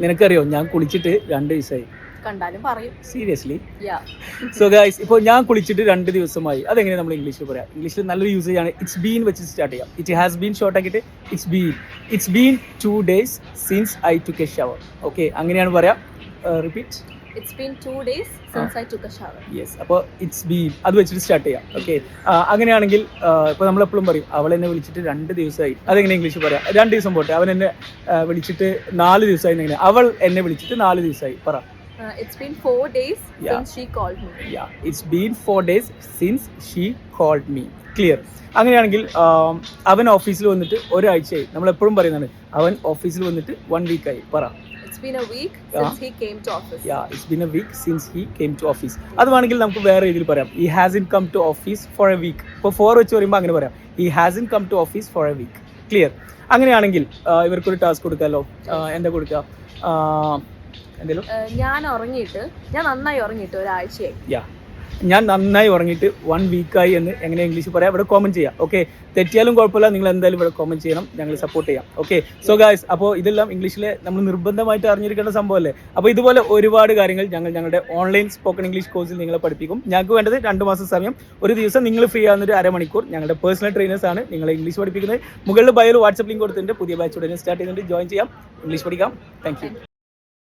നിനക്കറിയോ? ഞാൻ കുളിച്ചിട്ട് രണ്ട് ദിവസമായി കണ്ടാലും പറയും. സീരിയസ്ലി സോ ഗൈസ് ഇപ്പോൾ ഞാൻ കുളിച്ചിട്ട് രണ്ട് ദിവസമായി. അതെങ്ങനെ നമ്മൾ ഇംഗ്ലീഷിൽ പറയാം? ഇംഗ്ലീഷിൽ നല്ലൊരു യൂസേജ് ആണ്. ഇറ്റ്സ് ബീൻ വെച്ച് സ്റ്റാർട്ട് ചെയ്യാം. ഇറ്റ് ഹാസ് ബീൻ ഷോർട്ട് ആക്കിയിട്ട് it's been it's been two days since I took shower okay അങ്ങനെയാണ് പറയാം. Repeat it's been two days since I took a shower yes അപ്പോൾ ഇറ്റ്സ് ബീൻ അത് വെച്ചിട്ട് start ചെയ്യാം. Okay അങ്ങനെയാണെങ്കിൽ ഇപ്പോൾ നമ്മൾ എപ്പോഴും പറയും അവൾ എന്നെ വിളിച്ചിട്ട് രണ്ട് ദിവസമായി. അതെങ്ങനെ ഇംഗ്ലീഷ് പറയാം? രണ്ട് ദിവസം പോട്ടെ. അവൻ എന്നെ വിളിച്ചിട്ട് നാല് ദിവസമായി എങ്ങനെ അവൾ എന്നെ വിളിച്ചിട്ട് നാല് ദിവസമായി. പറ. Yeah. It's been four days since she called me clear അങ്ങനെയാണെങ്കിൽ അവൻ ഓഫീസിൽ വന്നിട്ട് ഒരാഴ്ചയായി. നമ്മൾ എപ്പോഴും പറയുന്നതാണ് അവൻ ഓഫീസിൽ വന്നിട്ട് വൺ വീക്കായി പറ. It's been a week Yeah. Since he came to office yeah it's been a week since he came to office അത് വേണമെങ്കിൽ നമുക്ക് വേറെ രീതിയിൽ പറയാം. Hasn't come to office for a week ഇപ്പോൾ ഫോർ വെച്ച് പറയുമ്പോൾ അങ്ങനെ പറയാം. Hasn't come to office for a week clear അങ്ങനെയാണെങ്കിൽ ഇവർക്കൊരു ടാസ്ക് കൊടുക്കാമല്ലോ എന്താ കൊടുക്കുക ഞാൻ ഉറങ്ങിയിട്ട് ഞാൻ നന്നായി ഉറങ്ങിയിട്ട് ഒരാഴ്ചയായി. ഞാൻ നന്നായി ഉറങ്ങിയിട്ട് വൺ വീക്കായി എന്ന് എങ്ങനെ ഇംഗ്ലീഷ് പറയാം ഇവിടെ കോമന്റ് ചെയ്യാം. ഓക്കെ തെറ്റിയാലും കുഴപ്പമില്ല നിങ്ങൾ എന്തായാലും ഇവിടെ കോമന്റ് ചെയ്യണം ഞങ്ങൾ സപ്പോർട്ട് ചെയ്യാം. ഓക്കെ സോ ഗായ്സ് അപ്പോൾ ഇതെല്ലാം ഇംഗ്ലീഷിലെ നമ്മൾ നിർബന്ധമായിട്ട് അറിഞ്ഞിരിക്കേണ്ട സംഭവമല്ലേ? അപ്പോൾ ഇതുപോലെ ഒരുപാട് കാര്യങ്ങൾ ഞങ്ങൾ ഞങ്ങളുടെ ഓൺലൈൻ സ്പോക്കൺ ഇംഗ്ലീഷ് കോഴ്സിൽ നിങ്ങളെ പഠിപ്പിക്കും. ഞങ്ങൾക്ക് വേണ്ടത് രണ്ട് മാസം സമയം. ഒരു ദിവസം നിങ്ങൾ ഫ്രീ ആവുന്ന ഒരു അരമണിക്കൂർ ഞങ്ങളുടെ പേഴ്സണൽ ട്രെയിനേഴ്സ് ആണ് നിങ്ങളെ ഇംഗ്ലീഷ് പഠിപ്പിക്കുന്നത്. മുകളിൽ ബയോയിൽ വാട്സപ്പ് ലിങ്ക് കൊടുത്തിട്ടുണ്ട്. പുതിയ ബാച്ച് ഉടനെ സ്റ്റാർട്ട് ചെയ്തിട്ട് ജോയിൻ ചെയ്യാം. ഇംഗ്ലീഷ് പഠിക്കാം. താങ്ക്